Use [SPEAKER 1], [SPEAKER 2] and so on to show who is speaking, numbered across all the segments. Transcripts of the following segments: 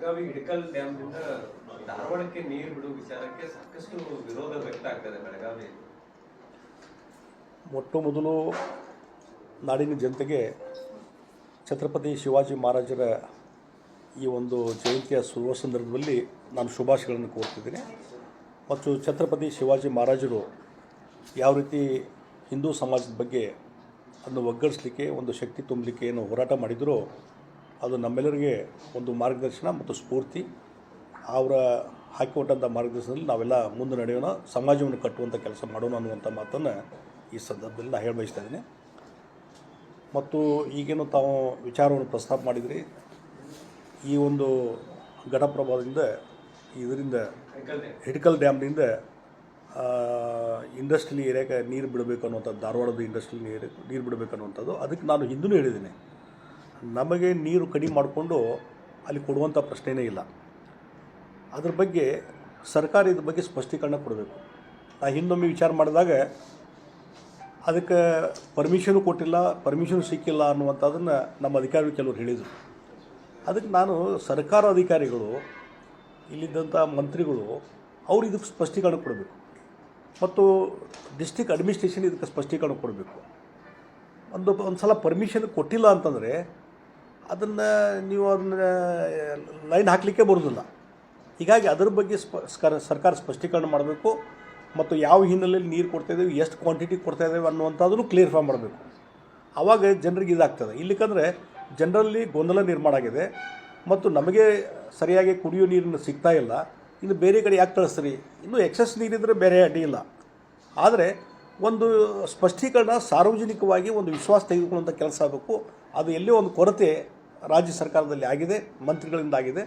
[SPEAKER 1] ಬೆಳಗಾವಿ ಹಿಡಕಲ್ ಡ್ಯಾಮ್ನಿಂದ ಧಾರವಾಡಕ್ಕೆ ನೀರು ಬಿಡುವ ವಿಚಾರಕ್ಕೆ ಸಾಕಷ್ಟು ವಿರೋಧ ವ್ಯಕ್ತ ಆಗ್ತದೆ ಬೆಳಗಾವಿ
[SPEAKER 2] ಮೊಟ್ಟ ಮೊದಲು ನಾಡಿನ ಜನತೆಗೆ ಛತ್ರಪತಿ ಶಿವಾಜಿ ಮಹಾರಾಜರ ಈ ಒಂದು ಜಯಂತಿಯ ಶುಭ ಸಂದರ್ಭದಲ್ಲಿ ನಾನು ಶುಭಾಶಯಗಳನ್ನು ಕೋರ್ತಿದ್ದೀನಿ. ಮತ್ತು ಛತ್ರಪತಿ ಶಿವಾಜಿ ಮಹಾರಾಜರು ಯಾವ ರೀತಿ ಹಿಂದೂ ಸಮಾಜದ ಬಗ್ಗೆ ಅದನ್ನು ಒಗ್ಗಡಿಸಲಿಕ್ಕೆ ಒಂದು ಶಕ್ತಿ ತುಂಬಲಿಕ್ಕೆ ಏನು ಹೋರಾಟ ಮಾಡಿದರೋ ಅದು ನಮ್ಮೆಲ್ಲರಿಗೆ ಒಂದು ಮಾರ್ಗದರ್ಶನ ಮತ್ತು ಸ್ಫೂರ್ತಿ. ಅವರ ಹಾಕಿಕೊಟ್ಟಂಥ ಮಾರ್ಗದರ್ಶನದಲ್ಲಿ ನಾವೆಲ್ಲ ಮುಂದೆ ನಡೆಯೋಣ, ಸಮಾಜವನ್ನು ಕಟ್ಟುವಂಥ ಕೆಲಸ ಮಾಡೋಣ ಅನ್ನುವಂಥ ಮಾತನ್ನು ಈ ಸಂದರ್ಭದಲ್ಲಿ ನಾನು ಹೇಳಿ ಇದ್ದೀನಿ. ಮತ್ತು ಈಗೇನು ತಾವು ವಿಚಾರವನ್ನು ಪ್ರಸ್ತಾಪ ಮಾಡಿದ್ರಿ, ಈ ಒಂದು ಘಟಪ್ರಭಾವದಿಂದ ಇದರಿಂದ
[SPEAKER 1] ಹಿಡ್ಕಲ್
[SPEAKER 2] ಡ್ಯಾಮ್ನಿಂದ ಇಂಡಸ್ಟ್ರಿಯಲ್ ಏರಿಯಾಗೆ ನೀರು ಬಿಡಬೇಕು ಅನ್ನುವಂಥದ್ದು, ಧಾರವಾಡದ ಇಂಡಸ್ಟ್ರಿಯಲ್ ನೀರು ನೀರು ಬಿಡಬೇಕು ಅನ್ನುವಂಥದ್ದು, ಅದಕ್ಕೆ ನಾನು ಹಿಂದೂ ಹೇಳಿದ್ದೀನಿ. ನಮಗೆ ನೀರು ಕಡಿಮೆ ಮಾಡಿಕೊಂಡು ಅಲ್ಲಿ ಕೊಡುವಂಥ ಪ್ರಶ್ನೆಯೇ ಇಲ್ಲ. ಅದ್ರ ಬಗ್ಗೆ ಸರ್ಕಾರ ಇದ್ರ ಬಗ್ಗೆ ಸ್ಪಷ್ಟೀಕರಣ ಕೊಡಬೇಕು. ನಾ ಹಿಂದೊಮ್ಮೆ ವಿಚಾರ ಮಾಡಿದಾಗ ಅದಕ್ಕೆ ಪರ್ಮಿಷನು ಕೊಟ್ಟಿಲ್ಲ ಪರ್ಮಿಷನ್ ಸಿಕ್ಕಿಲ್ಲ ಅನ್ನುವಂಥದ್ದನ್ನು ನಮ್ಮ ಅಧಿಕಾರಿಗಳು ಕೆಲವರು ಹೇಳಿದರು. ಅದಕ್ಕೆ ನಾನು ಸರ್ಕಾರ ಅಧಿಕಾರಿಗಳು, ಇಲ್ಲಿದ್ದಂಥ ಮಂತ್ರಿಗಳು, ಅವ್ರು ಇದಕ್ಕೆ ಸ್ಪಷ್ಟೀಕರಣ ಕೊಡಬೇಕು. ಮತ್ತು ಡಿಸ್ಟಿಕ್ ಅಡ್ಮಿನಿಸ್ಟ್ರೇಷನ್ ಇದಕ್ಕೆ ಸ್ಪಷ್ಟೀಕರಣ ಕೊಡಬೇಕು. ಒಂದು ಒಂದು ಸಲ ಪರ್ಮಿಷನ್ ಕೊಟ್ಟಿಲ್ಲ ಅಂತಂದರೆ ಅದನ್ನು ನೀವು ಅದನ್ನ ಲೈನ್ ಹಾಕಲಿಕ್ಕೆ ಬರೋದಿಲ್ಲ. ಹೀಗಾಗಿ ಅದರ ಬಗ್ಗೆ ಸ್ಪ ಸರ್ಕಾರ ಸ್ಪಷ್ಟೀಕರಣ ಮಾಡಬೇಕು ಮತ್ತು ಯಾವ ಹಿನ್ನೆಲೆಯಲ್ಲಿ ನೀರು ಕೊಡ್ತಾ ಇದ್ದೇವೆ, ಎಷ್ಟು ಕ್ವಾಂಟಿಟಿ ಕೊಡ್ತಾ ಇದ್ದೇವೆ ಅನ್ನುವಂಥದ್ದನ್ನು ಕ್ಲಿಯರ್ಫೈ ಮಾಡಬೇಕು. ಆವಾಗ ಜನರಿಗೆ ಇದಾಗ್ತದೆ. ಇಲ್ಲಿಕಂದರೆ ಜನರಲ್ಲಿ ಗೊಂದಲ ನಿರ್ಮಾಣ ಆಗಿದೆ ಮತ್ತು ನಮಗೆ ಸರಿಯಾಗಿ ಕುಡಿಯೋ ನೀರನ್ನು ಸಿಗ್ತಾ ಇಲ್ಲ. ಇನ್ನು ಬೇರೆ ಕಡೆ ಯಾಕೆ ಕಳಿಸ್ತೀರಿ ಇನ್ನು ಎಕ್ಸಸ್ ನೀರಿದ್ದರೆ ಬೇರೆ ಅಡ್ಡಿ ಇಲ್ಲ. ಆದರೆ ಒಂದು ಸ್ಪಷ್ಟೀಕರಣ ಸಾರ್ವಜನಿಕವಾಗಿ ಒಂದು ವಿಶ್ವಾಸ ತೆಗೆದುಕೊಳ್ಳುವಂಥ ಕೆಲಸ ಆಗಬೇಕು. ಅದು ಎಲ್ಲೇ ಒಂದು ಕೊರತೆ ರಾಜ್ಯ ಸರ್ಕಾರದಲ್ಲಿ ಆಗಿದೆ ಮಂತ್ರಿಗಳಿಂದ ಆಗಿದೆ.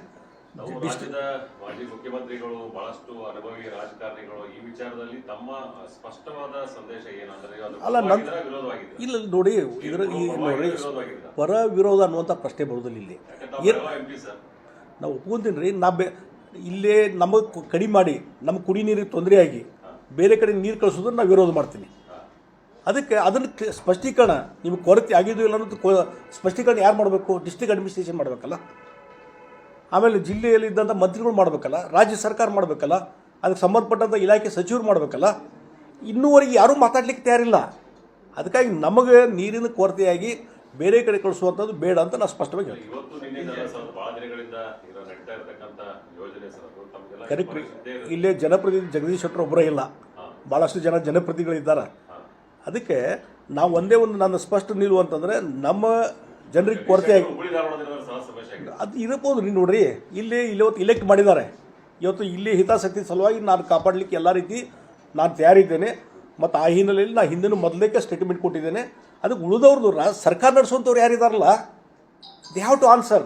[SPEAKER 3] ನಾವು ರಾಜ್ಯದ ಮಾಜಿ ಮುಖ್ಯಮಂತ್ರಿಗಳು ಬಹಳಷ್ಟು ಅನುಭವಿ ರಾಜಕಾರಣಿಗಳು ಈ ವಿಚಾರದಲ್ಲಿ ತಮ್ಮ ಸ್ಪಷ್ಟವಾದ ಸಂದೇಶ ಏನು ಅಂದ್ರೆ ಅದು
[SPEAKER 2] ಅಲ್ಲ, ನನ್-
[SPEAKER 3] ಪರವಾಗಿದ್ದೀರಾ,
[SPEAKER 2] ಇಲ್ಲ ನೋಡಿ ಇದರ ಈ ನೋಡಿ ಪರ ವಿರೋಧ ಅನ್ನುವಂಥ ಪ್ರಶ್ನೆ ಬರೋದಿಲ್ಲ ಇಲ್ಲಿ.
[SPEAKER 3] ಯಾಕೆ ತಾವು ಸರ್.
[SPEAKER 2] ನಾವು ಒಪ್ಕೊಂತೀನಿ ರೀ ನಾ ಬೆ ಇಲ್ಲೇ ನಮಗೆ ಕಡಿಮೆ ಮಾಡಿ ನಮ್ಮ ಕುಡಿ ನೀರಿಗೆ ತೊಂದರೆ ಆಗಿ ಬೇರೆ ಕಡೆ ನೀರು ಕಳಿಸೋದನ್ನ ನಾವು ವಿರೋಧ ಮಾಡ್ತೀನಿ. ಅದಕ್ಕೆ ಅದನ್ನು ಸ್ಪಷ್ಟೀಕರಣ ನಿಮಗೆ ಕೊರತೆ ಆಗಿದ್ದು ಇಲ್ಲ ಅನ್ನೋದು ಸ್ಪಷ್ಟೀಕರಣ ಯಾರು ಮಾಡಬೇಕು? ಡಿಸ್ಟ್ರಿಕ್ಟ್ ಅಡ್ಮಿನಿಸ್ಟ್ರೇಷನ್ ಮಾಡಬೇಕಲ್ಲ? ಆಮೇಲೆ ಜಿಲ್ಲೆಯಲ್ಲಿ ಇದ್ದಂಥ ಮಂತ್ರಿಗಳು ಮಾಡಬೇಕಲ್ಲ? ರಾಜ್ಯ ಸರ್ಕಾರ ಮಾಡಬೇಕಲ್ಲ? ಅದಕ್ಕೆ ಸಂಬಂಧಪಟ್ಟಂಥ ಇಲಾಖೆ ಸಚಿವರು ಮಾಡಬೇಕಲ್ಲ? ಇನ್ನೂವರೆಗೆ ಯಾರೂ ಮಾತಾಡಲಿಕ್ಕೆ ತಯಾರಿಲ್ಲ. ಅದಕ್ಕಾಗಿ ನಮಗೆ ನೀರಿನ ಕೊರತೆಯಾಗಿ ಬೇರೆ ಕಡೆ ಕಳಿಸುವಂಥದ್ದು ಬೇಡ ಅಂತ ನಾನು ಸ್ಪಷ್ಟವಾಗಿ ಹೇಳ್ತೀನಿ ಕರೆಕ್ಟ್. ಇಲ್ಲೇ ಜನಪ್ರತಿನಿಧಿ ಜಗದೀಶ್ ಶೆಟ್ಟರ್ ಒಬ್ಬರೇ ಇಲ್ಲ. ಭಾಳಷ್ಟು ಜನ ಜನಪ್ರತಿನಿಧಿಗಳಿದ್ದಾರೆ. ಅದಕ್ಕೆ ನಾವು ಒಂದೇ ಒಂದು ನನ್ನ ಸ್ಪಷ್ಟ ನಿಲುವು ಅಂತಂದ್ರೆ ನಮ್ಮ ಜನರಿಗೆ ಕೊರತೆ ಅದು ಇರಬಹುದು ರೀ ನೋಡ್ರಿ. ಇಲ್ಲಿ ಇಲ್ಲಿ ಇವತ್ತು ಇಲೆಕ್ಟ್ ಮಾಡಿದ್ದಾರೆ. ಇವತ್ತು ಇಲ್ಲಿ ಹಿತಾಸಕ್ತಿ ಸಲುವಾಗಿ ನಾನು ಕಾಪಾಡಲಿಕ್ಕೆ ಎಲ್ಲ ರೀತಿ ನಾನು ತಯಾರಿದ್ದೇನೆ. ಮತ್ತು ಆ ಹಿನ್ನೆಲೆಯಲ್ಲಿ ನಾನು ಹಿಂದಿನ ಮೊದಲೇಕೆ ಸ್ಟೇಟ್ಮೆಂಟ್ ಕೊಟ್ಟಿದ್ದೇನೆ. ಅದಕ್ಕೆ ಉಳಿದವ್ರದ್ದು ಸರ್ಕಾರ ನಡೆಸುವಂಥವ್ರು ಯಾರಿದಾರಲ್ಲ? ದೇ ಹ್ಯಾವ್ ಟು ಆನ್ಸರ್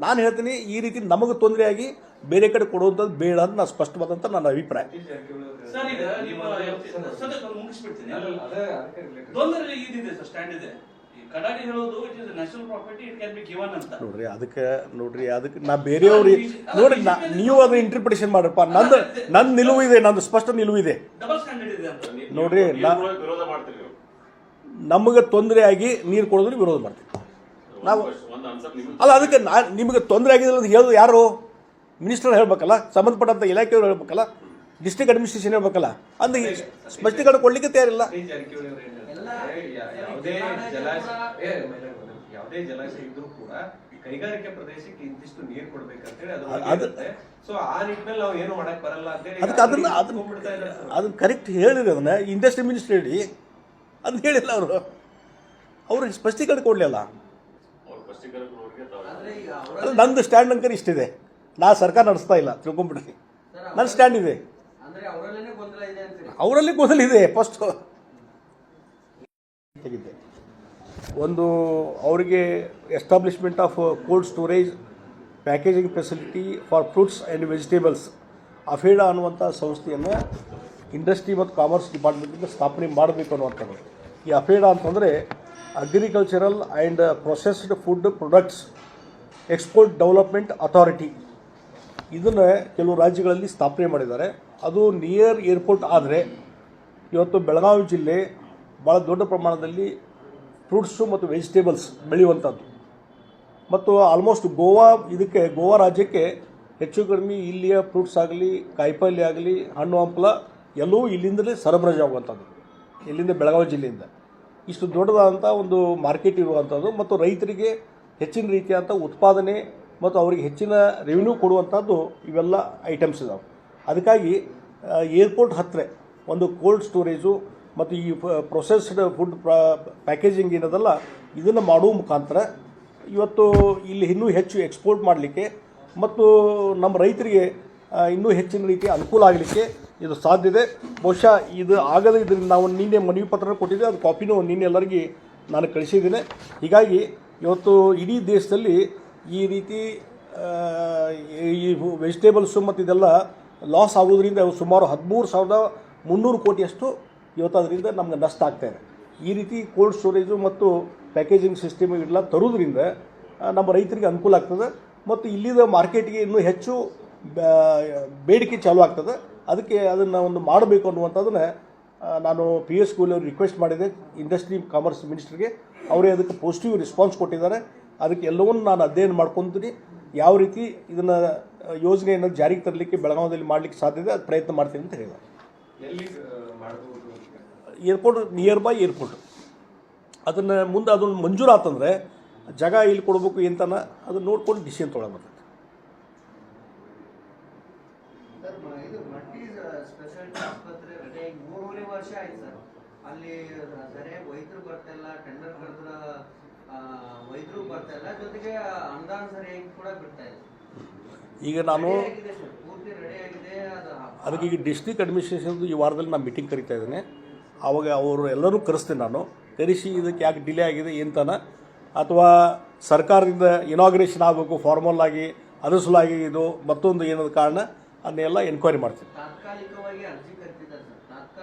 [SPEAKER 2] ನಾನು ಹೇಳ್ತೀನಿ ಈ ರೀತಿ ನಮಗೆ ತೊಂದರೆಯಾಗಿ ಬೇರೆ ಕಡೆ ಕೊಡುವಂಥದ್ದು ಬೇಡ ಅಂತ ನಾನು ಸ್ಪಷ್ಟವಾದಂಥ ನನ್ನ ಅಭಿಪ್ರಾಯ.
[SPEAKER 4] ಸರ್ ಈಗ ನಿಮ್ಮ ಸದ್ಯಕ್ಕೆ ನಾನು ಮುಗಿಸ್ಬಿಡ್ತೀನಿ.
[SPEAKER 1] ಅದೇ ಅದಕ್ಕೆ related.
[SPEAKER 4] ಇದಿದೆ ಸರ್ ಸ್ಟ್ಯಾಂಡ್ ಇದೆ. ಈ ಕಡಾಡಿ ಹೇಳೋದು it is national property it can be given ಅಂತ.
[SPEAKER 2] ನೋಡ್ರಿ ಅದಕ್ಕೆ ನೋಡ್ರಿ ಅದಕ್ಕೆ ನಾ ಬೇರೆಯವ್ರಿಗೆ ನೋಡ್ರಿ ನಾ ನೀವು ಅದ್ರ ಇಂಟರ್ಪ್ರಿಟೇಷನ್ ಮಾಡ್ರಪ್ಪ. ನಂದು ನನ್ನ ನಿಲುವು ಇದೆ ನಂದು ಸ್ಪಷ್ಟ ನಿಲುವು ಇದೆ.
[SPEAKER 4] ಡಬಲ್ ಸ್ಟ್ಯಾಂಡರ್ಡ್ ಇದೆ ಅಂತ.
[SPEAKER 3] ನೀವು-
[SPEAKER 2] ನೋಡ್ರಿ,
[SPEAKER 3] ನೀವು
[SPEAKER 2] ನಾ-
[SPEAKER 3] ಕೂಡ ವಿರೋಧ ಮಾಡ್ತೀರಿ ನೀವು.
[SPEAKER 2] ನಮಗೆ ತೊಂದರೆ ಆಗಿ ನೀರು ಕೊಡೋದ್ರೆ ವಿರೋಧ ಮಾಡ್ತೀವಿ. ನಾವು ಅಲ್ಲ ಅದಕ್ಕೆ ನಾ ನಿಮಗೆ ತೊಂದರೆ ಆಗಿದೆ ಅಂತ ಹೇಳೋದು ಯಾರು? ಮಿನಿಸ್ಟರ್ ಹೇಳಬೇಕಲ್ಲ ಸಂಬಂಧಪಟ್ಟಂಥ ಇಲಾಖೆಯವರು ಹೇಳಬೇಕಲ್ಲ ಡಿಸ್ಟ್ರಿಕ್ಟ್ ಅಡ್ಮಿನಿಸ್ಟ್ರೇಷನ್ ಹೇಳಬೇಕಲ್ಲ ಅಂದ್ರೆ ಸ್ಪಷ್ಟೀಕರಣ ಕೊಡ್ಲಿಕ್ಕೆ ತಯಾರಿಲ್ಲ.
[SPEAKER 1] ಯಾವುದೇ ಜಲಾಶಯ ಇದ್ರೂ ಕೂಡ ಕೈಗಾರಿಕೆ ಪ್ರದೇಶಕ್ಕೆ ಇಂತಿಷ್ಟು ನೀರು ಸೊ ಆ ನಿಟ್ಟಿನಲ್ಲಿ ನಾವು ಏನು ಮಾಡಕ್ ಬರಲ್ಲ ಅಂತೇಳಿ
[SPEAKER 2] ಅದಕ್ಕೆ ಅದನ್ನ ಅದನ್ನ
[SPEAKER 1] ಹೋಗ್ಬಿಡ್ತಾ ಇದ್ದಾರೆ
[SPEAKER 2] ಅದನ್ನ ಕರೆಕ್ಟ್ ಹೇಳಿರಿ ಅದನ್ನ ಇಂಡಸ್ಟ್ರಿ ಮಿನಿಸ್ಟರ್ ಹೇಳಿ. ಅದನ್ನ ಹೇಳಿಲ್ಲ ಅವರು. ಅವ್ರಿಗೆ ಸ್ಪಷ್ಟೀಕರಣ ಕೊಡಲಿಲ್ಲ. ಅದು ನಂದು ಸ್ಟ್ಯಾಂಡ್ ಅಂಕರ್ ಇಷ್ಟಿದೆ. ನಾ ಸರ್ಕಾರ ನಡೆಸ್ತಾ ಇಲ್ಲ ತಿಳ್ಕೊಂಬಿಡ್ರಿ ನನ್ನ ಸ್ಟ್ಯಾಂಡ್ ಇದೆ.
[SPEAKER 5] ಅವರಲ್ಲಿ ಅವರಲ್ಲೇನೆ ಗೊಂದಲ ಇದೆ
[SPEAKER 2] ಫಸ್ಟ್ ತೆಗಿದ್ದೆ. ಒಂದು ಅವರಿಗೆ establishment of cold storage packaging facility for fruits and vegetables APEDA ಅನ್ನುವಂಥ ಸಂಸ್ಥೆಯನ್ನು ಇಂಡಸ್ಟ್ರಿ ಮತ್ತು ಕಾಮರ್ಸ್ ಡಿಪಾರ್ಟ್ಮೆಂಟಿಂದ ಸ್ಥಾಪನೆ ಮಾಡಬೇಕು ಅನ್ನುವಂಥದ್ದು. ಈ ಅಫೇಡಾ ಅಂತಂದರೆ agricultural and processed food products export development authority ಇದನ್ನು ಕೆಲವು ರಾಜ್ಯಗಳಲ್ಲಿ ಸ್ಥಾಪನೆ ಮಾಡಿದ್ದಾರೆ. ಅದು ನಿಯರ್ ಏರ್ಪೋರ್ಟ್ ಆದರೆ ಇವತ್ತು ಬೆಳಗಾವಿ ಜಿಲ್ಲೆ ಭಾಳ ದೊಡ್ಡ ಪ್ರಮಾಣದಲ್ಲಿ ಫ್ರೂಟ್ಸು ಮತ್ತು ವೆಜಿಟೇಬಲ್ಸ್ ಬೆಳೆಯುವಂಥದ್ದು ಮತ್ತು ಆಲ್ಮೋಸ್ಟ್ ಗೋವಾ ಇದಕ್ಕೆ, ಗೋವಾ ರಾಜ್ಯಕ್ಕೆ ಹೆಚ್ಚು ಕಡಿಮೆ ಇಲ್ಲಿಯ ಫ್ರೂಟ್ಸ್ ಆಗಲಿ, ಕಾಯಿಪಲ್ಲೆ ಆಗಲಿ, ಹಣ್ಣು ಹಂಪಲ ಎಲ್ಲವೂ ಇಲ್ಲಿಂದಲೇ ಸರಬರಾಜು ಆಗುವಂಥದ್ದು ಇಲ್ಲಿಂದ ಬೆಳಗಾವಿ ಜಿಲ್ಲೆಯಿಂದ. ಇಷ್ಟು ದೊಡ್ಡದಾದಂಥ ಒಂದು ಮಾರ್ಕೆಟ್ ಇರುವಂಥದ್ದು ಮತ್ತು ರೈತರಿಗೆ ಹೆಚ್ಚಿನ ರೀತಿಯಾದಂಥ ಉತ್ಪಾದನೆ ಮತ್ತು ಅವರಿಗೆ ಹೆಚ್ಚಿನ ರೆವಿನ್ಯೂ ಕೊಡುವಂಥದ್ದು ಇವೆಲ್ಲ ಐಟಮ್ಸ್ ಇದಾವೆ. ಅದಕ್ಕಾಗಿ ಏರ್ಪೋರ್ಟ್ ಹತ್ತಿರ ಒಂದು ಕೋಲ್ಡ್ ಸ್ಟೋರೇಜು ಮತ್ತು ಈ ಪ್ರೊಸೆಸ್ಡ್ ಫುಡ್ ಪ್ಯಾಕೇಜಿಂಗ್ ಏನದಲ್ಲ, ಇದನ್ನು ಮಾಡುವ ಮುಖಾಂತರ ಇವತ್ತು ಇಲ್ಲಿ ಇನ್ನೂ ಹೆಚ್ಚು ಎಕ್ಸ್ಪೋರ್ಟ್ ಮಾಡಲಿಕ್ಕೆ ಮತ್ತು ನಮ್ಮ ರೈತರಿಗೆ ಇನ್ನೂ ಹೆಚ್ಚಿನ ರೀತಿ ಅನುಕೂಲ ಆಗಲಿಕ್ಕೆ ಇದು ಸಾಧ್ಯತೆ ಬಹುಶಃ ಇದು ಆಗದೇ ಇದರಿಂದ ನಾವು ನಿನ್ನೆ ಮನವಿ ಪತ್ರ ಕೊಟ್ಟಿದ್ದೆ. ಅದು ಕಾಪಿನೂ ನಿನ್ನೆ ಎಲ್ಲರಿಗೆ ನಾನು ಕಳಿಸಿದ್ದೇನೆ. ಹೀಗಾಗಿ ಇವತ್ತು ಇಡೀ ದೇಶದಲ್ಲಿ ಈ ರೀತಿ ಈ ವೆಜಿಟೇಬಲ್ಸು ಮತ್ತು ಇದೆಲ್ಲ ಲಾಸ್ ಆಗೋದ್ರಿಂದ ಸುಮಾರು ಹದಿಮೂರು ಸಾವಿರದ ಮುನ್ನೂರು ಕೋಟಿಯಷ್ಟು ಇವತ್ತು ಅದರಿಂದ ನಮ್ಗೆ ನಷ್ಟ ಆಗ್ತಾ ಇದೆ. ಈ ರೀತಿ ಕೋಲ್ಡ್ ಸ್ಟೋರೇಜು ಮತ್ತು ಪ್ಯಾಕೇಜಿಂಗ್ ಸಿಸ್ಟಮ್ ಇಡಲ ತರುವುದರಿಂದ ನಮ್ಮ ರೈತರಿಗೆ ಅನುಕೂಲ ಆಗ್ತದೆ. ಮತ್ತು ಇಲ್ಲಿದ ಮಾರ್ಕೆಟ್ಗೆ ಇನ್ನೂ ಹೆಚ್ಚು ಬೇಡಿಕೆ ಚಾಲೂ ಆಗ್ತದೆ. ಅದಕ್ಕೆ ಅದನ್ನು ಒಂದು ಮಾಡಬೇಕು ಅನ್ನುವಂಥದ್ದನ್ನು ನಾನು ಪಿ ಎಸ್ ಸ್ಕೂಲಲ್ಲಿ ರಿಕ್ವೆಸ್ಟ್ ಮಾಡಿದೆ. ಇಂಡಸ್ಟ್ರಿ ಕಾಮರ್ಸ್ ಮಿನಿಸ್ಟ್ರಿಗೆ ಅವರೇ ಅದಕ್ಕೆ ಪಾಸಿಟಿವ್ ರೆಸ್ಪಾನ್ಸ್ ಕೊಟ್ಟಿದ್ದಾರೆ. ಅದಕ್ಕೆ ಎಲ್ಲವನ್ನು ನಾನು ಅಧ್ಯಯನ ಮಾಡ್ಕೊತೀನಿ. ಯಾವ ರೀತಿ ಇದನ್ನು ಯೋಜನೆಯನ್ನು ಜಾರಿಗೆ ತರಲಿಕ್ಕೆ ಬೆಳಗಾವದಲ್ಲಿ ಮಾಡಲಿಕ್ಕೆ ಸಾಧ್ಯತೆ ಅದು ಪ್ರಯತ್ನ ಮಾಡ್ತೀನಿ ಅಂತ
[SPEAKER 1] ಹೇಳಿದೆ
[SPEAKER 2] ಏರ್ಪೋರ್ಟ್ ನಿಯರ್ ಬೈ ಏರ್ಪೋರ್ಟ್ ಅದನ್ನು ಮುಂದೆ ಅದನ್ನು ಮಂಜೂರಾತಂದರೆ ಜಾಗ ಇಲ್ಲಿ ಕೊಡಬೇಕು ಎಂತನ ಅದನ್ನು ನೋಡ್ಕೊಂಡು ಡಿಸಿಷನ್ ತೊಗೊಳಬರ್ತದೆ
[SPEAKER 5] ವರ್ಷ ಆಯ್ತು ಸರ್. ಅಲ್ಲಿ ಸರಿಯಾಗಿ ವೈದ್ಯರು ಬರ್ತಾ ಇಲ್ಲ ಟೆಂಡರ್ ಕರೆದ್ರ ವೈದ್ಯರು ಬರ್ತಾ ಇಲ್ಲ ಜೊತೆಗೆ ಅನುದಾನ ಸರಿಯಾಗಿ ಕೂಡ ಬಿಡ್ತಾ ಇಲ್ಲ.
[SPEAKER 2] ಈಗ ನಾನು
[SPEAKER 5] Ready ಆಗಿದೆ ಸರ್ ಪೂರ್ತಿ ರೆಡಿ ಆಗಿದೆ
[SPEAKER 2] ಅದಕ್ಕೆ ಈಗ ಡಿಸ್ಟ್ರಿಕ್ಟ್ ಅಡ್ಮಿನಿಸ್ಟ್ರೇಷನ್ ಈ ವಾರದಲ್ಲಿ ನಾನು ಮೀಟಿಂಗ್ ಕರಿತಾ ಇದ್ದೇನೆ. ಆವಾಗ ಅವರು ಎಲ್ಲರೂ ಕರೆಸ್ತೀನಿ ನಾನು. ಕರೆಸಿ ಇದಕ್ಕೆ ಯಾಕೆ ಡಿಲೇ ಆಗಿದೆ ಎಂತನ ಅಥವಾ ಸರ್ಕಾರದಿಂದ ಇನಾಗ್ರೇಷನ್ ಆಗಬೇಕು ಫಾರ್ಮಲ್ ಆಗಿ ಅದ್ರ ಇದು ಮತ್ತೊಂದು ಏನದ ಕಾರಣ? ಅದನ್ನೆಲ್ಲ ಎನ್ಕ್ವೈರಿ ಮಾಡ್ತೀನಿ.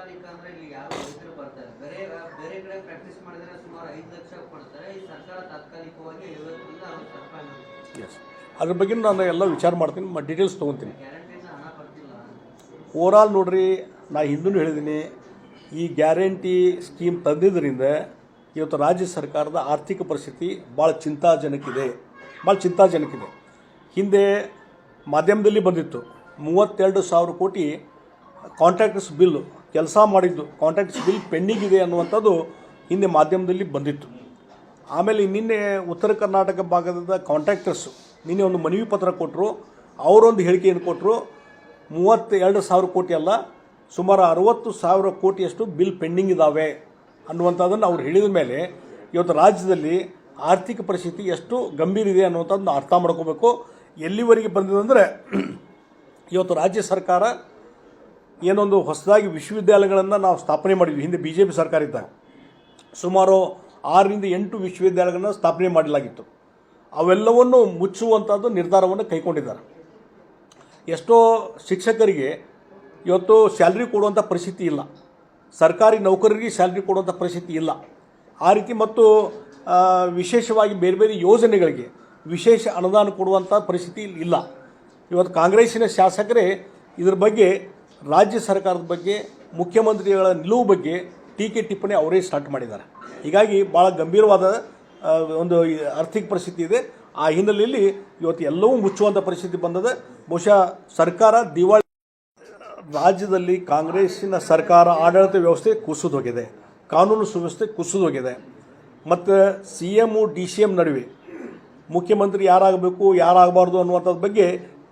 [SPEAKER 5] ತಾತ್ಕಾಲಿಕ ಅಂದ್ರೆ ಇಲ್ಲಿ ಯಾರು ರೈತರು ಬರ್ತಾರೆ. ಬೇರೆ ಬೇರೆ ಕಡೆ ಪ್ರಾಕ್ಟೀಸ್ ಮಾಡಿದ್ರೆ ಸುಮಾರು ಐದು ಲಕ್ಷ ಕೊಡ್ತಾರೆ. ಈ ಸರ್ಕಾರ ತಾತ್ಕಾಲಿಕವಾಗಿ ಐವತ್ತರಿಂದ ಅರವತ್ತು ಸರ್ಕಾರ
[SPEAKER 2] ಎಸ್ ಅದ್ರ ಬಗ್ಗೆ ನಾನು ಎಲ್ಲ ವಿಚಾರ ಮಾಡ್ತೀನಿ ಡೀಟೇಲ್ಸ್ ತೊಗೊತೀನಿ. ಓವರಾಲ್ ನೋಡ್ರಿ ನಾ ಹಿಂದೂ ಹೇಳಿದ್ದೀನಿ ಈ ಗ್ಯಾರಂಟಿ ಸ್ಕೀಮ್ ತಂದಿದ್ದರಿಂದ ಇವತ್ತು ರಾಜ್ಯ ಸರ್ಕಾರದ ಆರ್ಥಿಕ ಪರಿಸ್ಥಿತಿ ಭಾಳ ಚಿಂತಾಜನಕಿದೆ. ಭಾಳ ಚಿಂತಾಜನಕಿದೆ. ಹಿಂದೆ ಮಾಧ್ಯಮದಲ್ಲಿ ಬಂದಿತ್ತು ಮೂವತ್ತೆರಡು ಸಾವಿರ ಕೋಟಿ ಕಾಂಟ್ರಾಕ್ಟರ್ಸ್ ಬಿಲ್ ಕೆಲಸ ಮಾಡಿದ್ದು ಕಾಂಟ್ರಾಕ್ಟ್ಸ್ ಬಿಲ್ ಪೆಂಡಿಂಗ್ ಇದೆ ಅನ್ನುವಂಥದ್ದು ಹಿಂದೆ ಮಾಧ್ಯಮದಲ್ಲಿ ಬಂದಿತ್ತು. ಆಮೇಲೆ ನಿನ್ನೆ ಉತ್ತರ ಕರ್ನಾಟಕ ಭಾಗದ ಕಾಂಟ್ರಾಕ್ಟರ್ಸು ನಿನ್ನೆ ಒಂದು ಮನವಿ ಪತ್ರ ಕೊಟ್ಟರು ಅವರೊಂದು ಹೇಳಿಕೆಯನ್ನು ಕೊಟ್ಟರು ಮೂವತ್ತೆರಡು ಸಾವಿರ ಕೋಟಿ ಅಲ್ಲ, ಸುಮಾರು ಅರವತ್ತು ಸಾವಿರ ಕೋಟಿಯಷ್ಟು ಬಿಲ್ ಪೆಂಡಿಂಗ್ ಇದ್ದಾವೆ ಅನ್ನುವಂಥದ್ದನ್ನು ಅವ್ರು ಹೇಳಿದ ಮೇಲೆ ಇವತ್ತು ರಾಜ್ಯದಲ್ಲಿ ಆರ್ಥಿಕ ಪರಿಸ್ಥಿತಿ ಎಷ್ಟು ಗಂಭೀರ ಇದೆ ಅನ್ನುವಂಥದ್ದನ್ನ ಅರ್ಥ ಮಾಡ್ಕೋಬೇಕು. ಎಲ್ಲಿವರೆಗೆ ಬಂದಿದೆ ಅಂದರೆ, ಇವತ್ತು ರಾಜ್ಯ ಸರ್ಕಾರ ಏನೊಂದು ಹೊಸದಾಗಿ ವಿಶ್ವವಿದ್ಯಾಲಯಗಳನ್ನು ನಾವು ಸ್ಥಾಪನೆ ಮಾಡಿದ್ವಿ. ಹಿಂದೆ ಬಿ ಜೆ ಪಿ ಸರ್ಕಾರ ಇದ್ದಾಗ ಸುಮಾರು ಆರರಿಂದ ಎಂಟು ವಿಶ್ವವಿದ್ಯಾಲಯಗಳನ್ನು ಸ್ಥಾಪನೆ ಮಾಡಲಾಗಿತ್ತು. ಅವೆಲ್ಲವನ್ನು ಮುಚ್ಚುವಂಥದ್ದು ನಿರ್ಧಾರವನ್ನು ಕೈಗೊಂಡಿದ್ದಾರೆ. ಎಷ್ಟೋ ಶಿಕ್ಷಕರಿಗೆ ಇವತ್ತು ಸ್ಯಾಲ್ರಿ ಕೊಡುವಂಥ ಪರಿಸ್ಥಿತಿ ಇಲ್ಲ. ಸರ್ಕಾರಿ ನೌಕರರಿಗೆ ಸ್ಯಾಲ್ರಿ ಕೊಡುವಂಥ ಪರಿಸ್ಥಿತಿ ಇಲ್ಲ. ಆ ರೀತಿ ಮತ್ತು ವಿಶೇಷವಾಗಿ ಬೇರೆ ಬೇರೆ ಯೋಜನೆಗಳಿಗೆ ವಿಶೇಷ ಅನುದಾನ ಕೊಡುವಂಥ ಪರಿಸ್ಥಿತಿ ಇಲ್ಲ. ಇವತ್ತು ಕಾಂಗ್ರೆಸ್ಸಿನ ಶಾಸಕರೇ ಇದ್ರ ಬಗ್ಗೆ ರಾಜ್ಯ ಸರ್ಕಾರದ ಬಗ್ಗೆ, ಮುಖ್ಯಮಂತ್ರಿಗಳ ನಿಲುವು ಬಗ್ಗೆ ಟೀಕೆ ಟಿಪ್ಪಣಿ ಅವರೇ ಸ್ಟಾರ್ಟ್ ಮಾಡಿದ್ದಾರೆ. ಹೀಗಾಗಿ ಭಾಳ ಗಂಭೀರವಾದ ಒಂದು ಆರ್ಥಿಕ ಪರಿಸ್ಥಿತಿ ಇದೆ. ಆ ಹಿನ್ನೆಲೆಯಲ್ಲಿ ಇವತ್ತು ಎಲ್ಲವೂ ಮುಚ್ಚುವಂಥ ಪರಿಸ್ಥಿತಿ ಬಂದದ. ಬಹುಶಃ ಸರ್ಕಾರ ದಿವಾಳಿ ರಾಜ್ಯದಲ್ಲಿ ಕಾಂಗ್ರೆಸ್ಸಿನ ಸರ್ಕಾರ ಆಡಳಿತ ವ್ಯವಸ್ಥೆ ಕುಸಿದೋಗಿದೆ ಕಾನೂನು ಸುವ್ಯವಸ್ಥೆ ಕುಸಿದೋಗಿದೆ ಮತ್ತು C M D C M ನಡುವೆ ಮುಖ್ಯಮಂತ್ರಿ ಯಾರಾಗಬೇಕು, ಯಾರಾಗಬಾರ್ದು ಅನ್ನುವಂಥದ್ರ ಬಗ್ಗೆ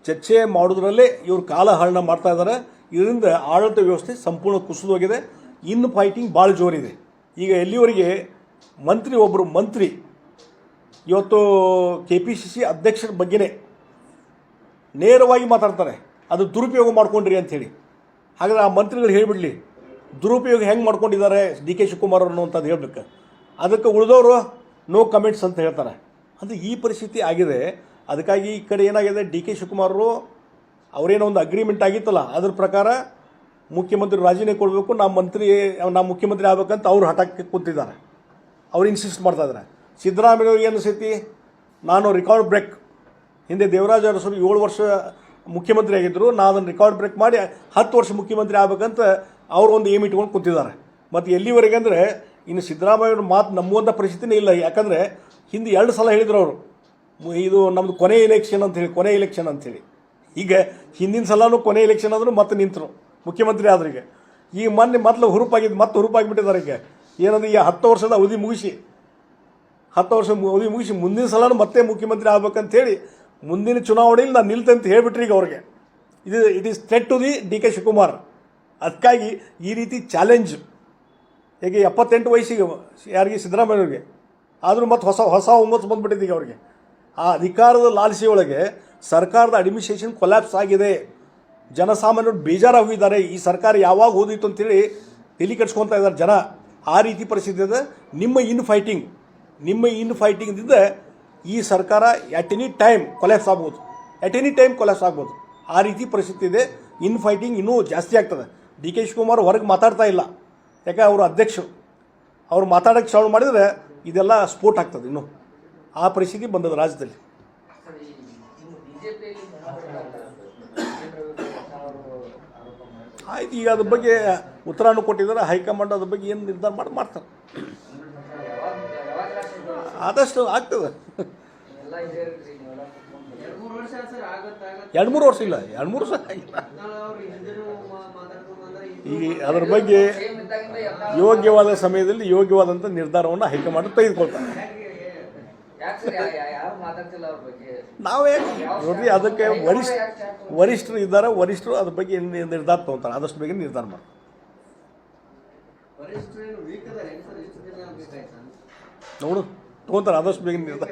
[SPEAKER 2] ಚರ್ಚೆ ಮಾಡೋದ್ರಲ್ಲೇ ಇವರು ಕಾಲಹರಣ ಮಾಡ್ತಾ ಇದ್ದಾರೆ. ಇದರಿಂದ ಆಡಳಿತ ವ್ಯವಸ್ಥೆ ಸಂಪೂರ್ಣ ಕುಸಿದೋಗಿದೆ. ಇನ್ನು ಫೈಟಿಂಗ್ ಭಾಳ ಜೋರಿದೆ. ಈಗ ಎಲ್ಲಿವರೆಗೆ ಮಂತ್ರಿ ಒಬ್ಬರು ಮಂತ್ರಿ, ಇವತ್ತು ಕೆ ಪಿ ಸಿ ಸಿ ಅಧ್ಯಕ್ಷರ ಬಗ್ಗೆನೇ ನೇರವಾಗಿ ಮಾತಾಡ್ತಾರೆ. ಅದು ದುರುಪಯೋಗ ಮಾಡ್ಕೊಂಡ್ರಿ ಅಂಥೇಳಿ. ಹಾಗಾದ್ರೆ ಆ ಮಂತ್ರಿಗಳು ಹೇಳಿಬಿಡಲಿ, ದುರುಪಯೋಗ ಹೆಂಗೆ ಮಾಡ್ಕೊಂಡಿದ್ದಾರೆ ಡಿ ಕೆ ಶಿವಕುಮಾರ್ ಅನ್ನುವಂಥದ್ದು ಹೇಳ್ಬೇಕು. ಅದಕ್ಕೆ ಉಳಿದವರು ನೋ ಕಮೆಂಟ್ಸ್ ಅಂತ ಹೇಳ್ತಾರೆ. ಅಂದರೆ ಈ ಪರಿಸ್ಥಿತಿ ಆಗಿದೆ. ಅದಕ್ಕಾಗಿ ಈ ಕಡೆ ಏನಾಗಿದೆ, ಡಿ ಕೆ ಶಿವಕುಮಾರರು ಅವರೇನೋ ಒಂದು ಅಗ್ರಿಮೆಂಟ್ ಆಗಿತ್ತಲ್ಲ, ಅದ್ರ ಪ್ರಕಾರ ಮುಖ್ಯಮಂತ್ರಿ ರಾಜೀನಾಮೆ ಕೊಡಬೇಕು, ನಮ್ಮ ಮಂತ್ರಿ, ನಮ್ಮ ಮುಖ್ಯಮಂತ್ರಿ ಆಗ್ಬೇಕಂತ ಅವ್ರು ಹಠಕ್ಕೆ ಕೂತಿದ್ದಾರೆ. ಅವ್ರು ಇನ್ಸಿಸ್ಟ್ ಮಾಡ್ತಾ ಇದ್ದಾರೆ. ಸಿದ್ದರಾಮಯ್ಯವ್ರಿಗೆ ಏನು ಅನಿಸೈತಿ? ನಾನು ರೆಕಾರ್ಡ್ ಬ್ರೇಕ್ ಹಿಂದೆ ದೇವರಾಜ ಅರಸರು ಏಳು ವರ್ಷ ಮುಖ್ಯಮಂತ್ರಿ ಆಗಿದ್ದರು ನಾನು ಅದನ್ನು ರೆಕಾರ್ಡ್ ಬ್ರೇಕ್ ಮಾಡಿ ಹತ್ತು ವರ್ಷ ಮುಖ್ಯಮಂತ್ರಿ ಆಗ್ಬೇಕಂತ ಅವ್ರು ಒಂದು ಏಮ್ ಇಟ್ಕೊಂಡು ಕೂತಿದ್ದಾರೆ. ಮತ್ತು ಎಲ್ಲಿವರೆಗೆ ಅಂದರೆ, ಇನ್ನು ಸಿದ್ದರಾಮಯ್ಯವ್ರ ಮಾತು ನಂಬುವಂಥ ಪರಿಸ್ಥಿತಿನೇ ಇಲ್ಲ. ಯಾಕಂದರೆ, ಹಿಂದೆ ಎರಡು ಸಲ ಹೇಳಿದ್ರು ಅವರು. ಇದು ನಮ್ಮದು ಕೊನೆ ಎಲೆಕ್ಷನ್ ಅಂತೇಳಿ ಕೊನೆ ಎಲೆಕ್ಷನ್ ಅಂತೇಳಿ ಈಗ ಹಿಂದಿನ ಸಲನೂ ಕೊನೆ ಎಲೆಕ್ಷನ್ ಆದರೂ ಮತ್ತೆ ನಿಂತರು. ಮುಖ್ಯಮಂತ್ರಿ ಆದ್ರೆ ಈಗ ಮೊನ್ನೆ ಮೊದಲು ಹುರುಪಾಗಿದ್ದು ಮತ್ತೆ ಹುರುಪಾಗಿಬಿಟ್ಟಿದ್ದಾರೆ ಈಗ. ಏನಂದ್ರೆ ಈ ಹತ್ತು ವರ್ಷದ ಅವಧಿ ಮುಗಿಸಿ. ಹತ್ತು ವರ್ಷ ಅವಧಿ ಮುಗಿಸಿ ಮುಂದಿನ ಸಲನೂ ಮತ್ತೆ ಮುಖ್ಯಮಂತ್ರಿ ಆಗ್ಬೇಕಂತೇಳಿ ಮುಂದಿನ ಚುನಾವಣೆಯಲ್ಲಿ ನಾನು ನಿಲ್ತೆ ಅಂತ ಹೇಳ್ಬಿಟ್ರಿ ಈಗ ಅವ್ರಿಗೆ. ಇದು it is threat to the D K Shivakumar. ಅದಕ್ಕಾಗಿ ಈ ರೀತಿ ಚಾಲೆಂಜ್ ಹೇಗೆ ಎಪ್ಪತ್ತೆಂಟು ವಯಸ್ಸಿಗೆ ಯಾರಿಗೆ ಸಿದ್ದರಾಮಯ್ಯವ್ರಿಗೆ. ಆದರೂ ಮತ್ತೆ ಹೊಸ ಹೊಸ ಒಮ್ಮತ್ತು ಬಂದುಬಿಟ್ಟಿದ್ದೀಗ ಅವ್ರಿಗೆ. ಆ ಅಧಿಕಾರದ ಲಾಲಸಿಯೊಳಗೆ ಸರ್ಕಾರದ ಅಡ್ಮಿನಿಸ್ಟ್ರೇಷನ್ ಕೊಲ್ಯಾಪ್ಸ್ ಆಗಿದೆ. ಜನಸಾಮಾನ್ಯರು ಬೇಜಾರಾಗಿದ್ದಾರೆ. ಈ ಸರ್ಕಾರ ಯಾವಾಗ ಹೋದಿತ್ತು ಅಂತೇಳಿ ತಲೆ ಕೆಡ್ಸ್ಕೊತಾ ಇದ್ದಾರೆ ಜನ. ಆ ರೀತಿ ಪರಿಸ್ಥಿತಿ ಇದೆ. ನಿಮ್ಮ ಇನ್ ಫೈಟಿಂಗ್ ನಿಮ್ಮ ಇನ್ ಫೈಟಿಂಗ್ದಿಂದ ಈ ಸರ್ಕಾರ ಎಟ್ ಎನಿ ಟೈಮ್ ಕೊಲ್ಯಾಪ್ಸ್ ಆಗ್ಬೋದು. ಎಟ್ ಎನಿ ಟೈಮ್ ಕೊಲ್ಯಾಪ್ಸ್ ಆಗ್ಬೋದು. ಆ ರೀತಿ ಪರಿಸ್ಥಿತಿ ಇದೆ. ಇನ್ ಫೈಟಿಂಗ್ ಇನ್ನೂ ಜಾಸ್ತಿ ಆಗ್ತದೆ. ಡಿ ಕೆ ಶಿವಕುಮಾರ್ ಹೊರಗೆ ಮಾತಾಡ್ತಾ ಇಲ್ಲ. ಯಾಕೆ ಅವರು ಅಧ್ಯಕ್ಷರು. ಅವ್ರು ಮಾತಾಡೋಕ್ಕೆ ಚಾಲು ಮಾಡಿದರೆ ಇದೆಲ್ಲ ಸ್ಫೋಟ್ ಆಗ್ತದೆ ಇನ್ನು. ಆ ಪರಿಸ್ಥಿತಿ ಬಂದದ ರಾಜ್ಯದಲ್ಲಿ
[SPEAKER 6] ಸರ್, ಈ ಇನ್ನು ಬಿಜೆಪಿಯಲ್ಲಿ ಆರೋಪ ಮಾಡ್ತಾರೆ
[SPEAKER 2] ಆಯ್ತು, ಈಗ ಅದ್ರ ಬಗ್ಗೆ ಉತ್ತರನೂ ಕೊಟ್ಟಿದ್ದಾರೆ, ಹೈಕಮಾಂಡ್ ಅದ್ರ ಬಗ್ಗೆ ಏನು ನಿರ್ಧಾರ ಮಾಡಿ, ಮಾಡ್ತಾರೆ? ಆದಷ್ಟು ಆಗ್ತದೆ.
[SPEAKER 5] ಎರಡ್ ಮೂರು ವರ್ಷ
[SPEAKER 2] ಇಲ್ಲ, ಎರಡು ಮೂರು ವರ್ಷ ಆಗಿಲ್ಲ.
[SPEAKER 5] ಈ
[SPEAKER 2] ಅದ್ರ ಬಗ್ಗೆ ಯೋಗ್ಯವಾದ ಸಮಯದಲ್ಲಿ ಯೋಗ್ಯವಾದಂಥ ನಿರ್ಧಾರವನ್ನು ಹೈಕಮಾಂಡ್ ತೆಗೆದುಕೊಳ್ತಾರೆ. ನಾವೇ ನೋಡ್ರಿ ಅದಕ್ಕೆ ವರಿಷ್ಠ ವರಿಷ್ಠರು ಇದ್ದಾರೆ ವರಿಷ್ಠರು ಅದ್ರ ಬಗ್ಗೆ ನಿರ್ಧಾರ ತೊಗೊತಾರೆ? ಆದಷ್ಟು ಬೇಗ ನಿರ್ಧಾರ ಮಾಡ್ತಾರೆ. ನೋಡು ತಗೋತಾರೆ ಆದಷ್ಟು ಬೇಗ ನಿರ್ಧಾರ.